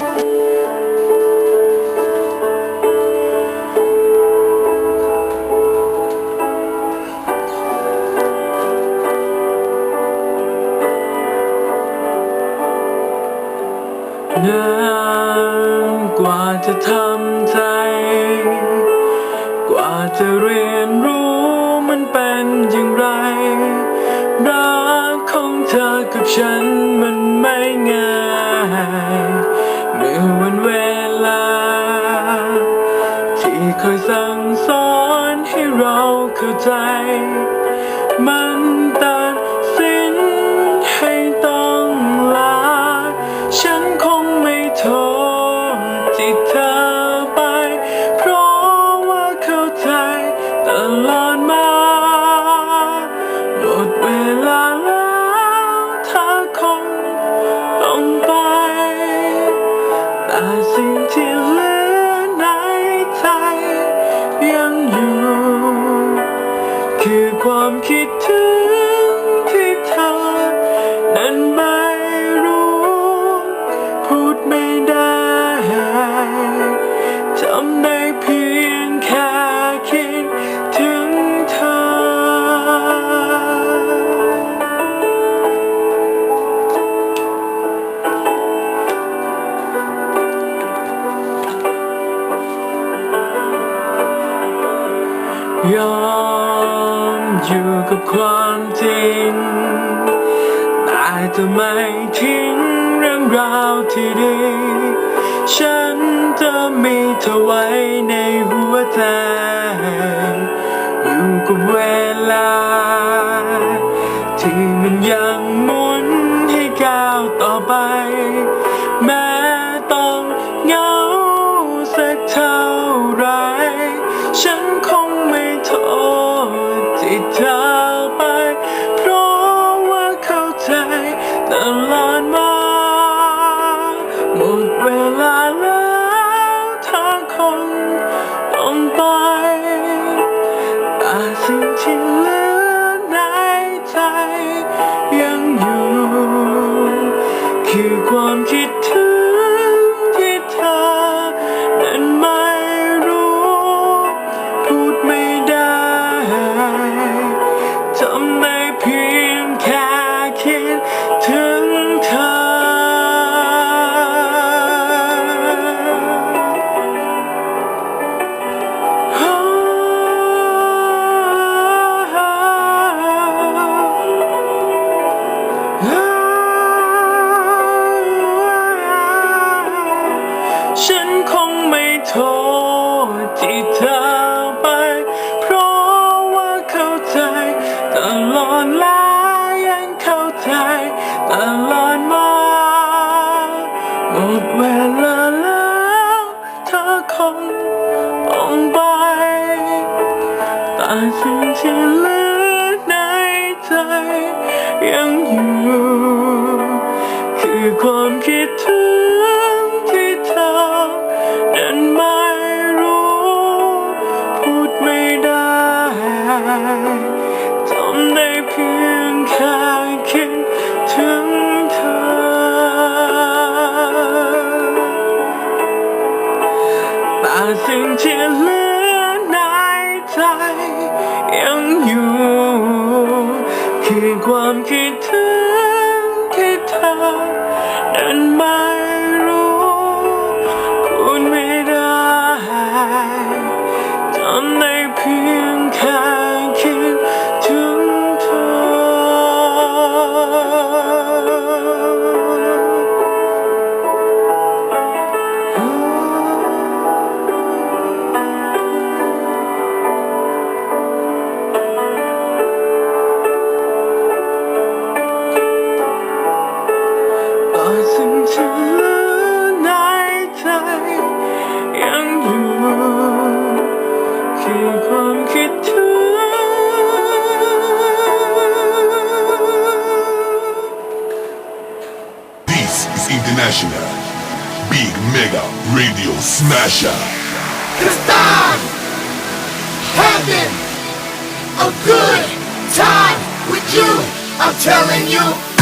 นานกว่าจะทำใจ กว่าจะเรียนรู้มันเป็นอย่างไร รักของเธอกับฉันมัน ใจมั คือความคิดถึงที่เธอนั้นไม่รู้ พูดไม่ได้จำได้เพียงแค่คิดถึงเธอ ยอม อยู่กับความจริงแต่จะไม่ทิ้งเรื่องราวที่ดี ฉันจะมีเธอไว้ในหัวใจ อยู่กับเวลา ที่มันยังหมุนให้ก้าวต่อไปแม้ คงไม่โทษที่เธอไป เพราะว่าเข้าใจ ตลอดและยังเข้าใจ ตลอดมาหมดเวลาแล้วเธอคงต้องไปแต่สิ่งที่เหลือในใจยังอยู่ คือความคิด แต่สิ่งที่เหลือในใจยังอยู่คือความคิดถึง This is International Big Mega Radio Smasher. Cause I'm having a good time with you. I'm telling you,